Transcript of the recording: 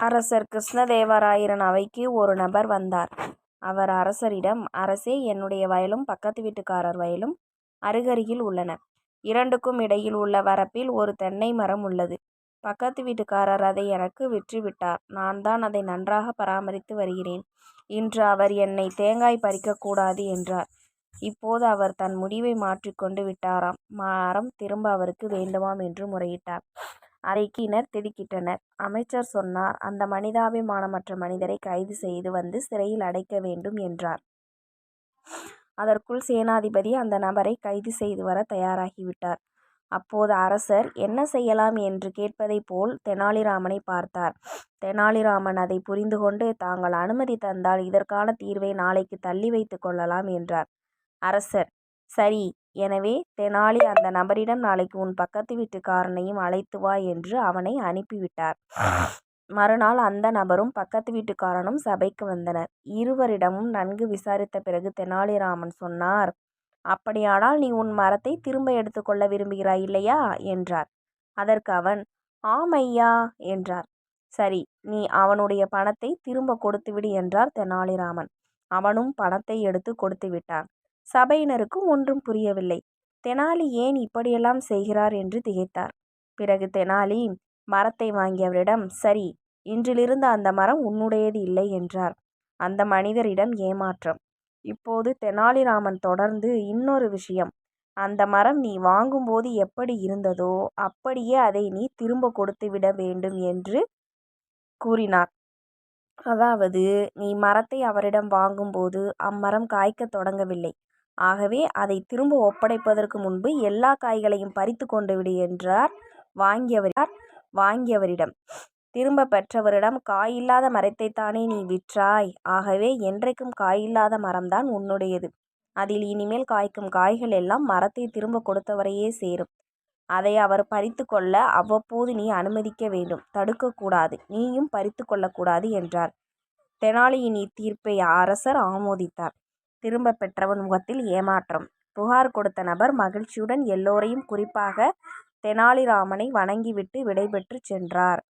அரசர் கிருஷ்ணதேவராயரின் அவைக்கு ஒரு நபர் வந்தார். அவர் அரசரிடம் அரசே என்னுடைய வயலும் பக்கத்து வீட்டுக்காரர் வயலும் அருகருகில் உள்ளன. இரண்டுக்கும் இடையில் உள்ள வரப்பில் ஒரு தென்னை மரம் உள்ளது. பக்கத்து வீட்டுக்காரர் அதை எனக்கு விற்றுவிட்டார். நான்தான் அதை நன்றாக பராமரித்து வருகிறேன். இன்று அவர் என்னை தேங்காய் பறிக்கக்கூடாது என்றார். இப்போது அவர் தன் முடிவை மாற்றிக்கொண்டு விட்டாராம். மரம் திரும்ப அவருக்கு வேண்டுமாம் என்று முறையிட்டார். அறைக்கினர் திடுக்கிட்டனர். அமைச்சர் சொன்னார் அந்த மனிதாபிமானமற்ற மனிதரை கைது செய்து வந்து சிறையில் அடைக்க வேண்டும் என்றார். அதற்குள் சேனாதிபதி அந்த நபரை கைது செய்து வர தயாராகிவிட்டார். அப்போது அரசர் என்ன செய்யலாம் என்று கேட்பதைப் போல் தெனாலிராமனைப் பார்த்தார். தெனாலிராமன் அதைப் புரிந்துகொண்டு தாங்கள் அனுமதி தந்தால் இதற்கான தீர்வை நாளைக்குத் தள்ளி வைத்துக் கொள்ளலாம் என்றார். அரசர் சரி எனவே தெனாலி அந்த நபரிடம் நாளைக்கு உன் பக்கத்து வீட்டுக்காரனையும் அழைத்து வா என்று அவனை அனுப்பிவிட்டார். மறுநாள் அந்த நபரும் பக்கத்து வீட்டுக்காரனும் சபைக்கு வந்தனர். இருவரிடமும் நன்கு விசாரித்த பிறகு தெனாலிராமன் சொன்னார் அப்படியானால் நீ உன் மரத்தை திரும்ப எடுத்துக்கொள்ள விரும்புகிறாய் இல்லையா? என்றார். அதற்கு அவன் ஆம் ஐயா! என்றார். சரி நீ அவனுடைய பணத்தை திரும்ப கொடுத்துவிடு என்றார் தெனாலிராமன். அவனும் பணத்தை எடுத்து கொடுத்து விட்டான் சபையினருக்கு ஒன்றும் புரியவில்லை. தெனாலி ஏன் இப்படியெல்லாம் செய்கிறார் என்று திகைத்தார். பிறகு தெனாலி மரத்தை வாங்கியவரிடம் சரி இன்றிலிருந்து அந்த மரம் உன்னுடையது இல்லை என்றார். அந்த மனிதரிடம் ஏமாற்றம். இப்போது தெனாலிராமன் தொடர்ந்து இன்னொரு விஷயம். அந்த மரம் நீ வாங்கும்போது எப்படி இருந்ததோ அப்படியே அதை நீ திரும்பக் கொடுத்துவிட வேண்டும் என்று கூறினார். அதாவது நீ மரத்தை அவரிடம் வாங்கும்போது அம்மரம் காய்க்கத் தொடங்கவில்லை. ஆகவே அதை திரும்ப ஒப்படைப்பதற்கு முன்பு எல்லா காய்களையும் பறித்துக் கொண்டுவிடு என்றார் வாங்கியவரிடம். திரும்பப் பெற்றவரிடம் காயில்லாத மரத்தைத்தானே நீ விற்றாய். ஆகவே என்றைக்கும் காயில்லாத மரம்தான் உன்னுடையது. அதில் இனிமேல் காய்க்கும் காய்கள் எல்லாம் மரத்தை திரும்ப கொடுத்தவரையே சேரும். அதை அவர் பறித்து கொள்ள அவ்வப்போது நீ அனுமதிக்க வேண்டும். தடுக்கக்கூடாது நீயும் பறித்து கொள்ளக்கூடாது என்றார். தெனாலியின் இத்தீர்ப்பை அரசர் ஆமோதித்தார். திரும்பப் பெற்றவன் முகத்தில் ஏமாற்றம். புகார் கொடுத்த நபர் மகிழ்ச்சியுடன் எல்லோரையும் குறிப்பாக தெனாலிராமனை வணங்கிவிட்டு விடைபெற்றுச் சென்றார்.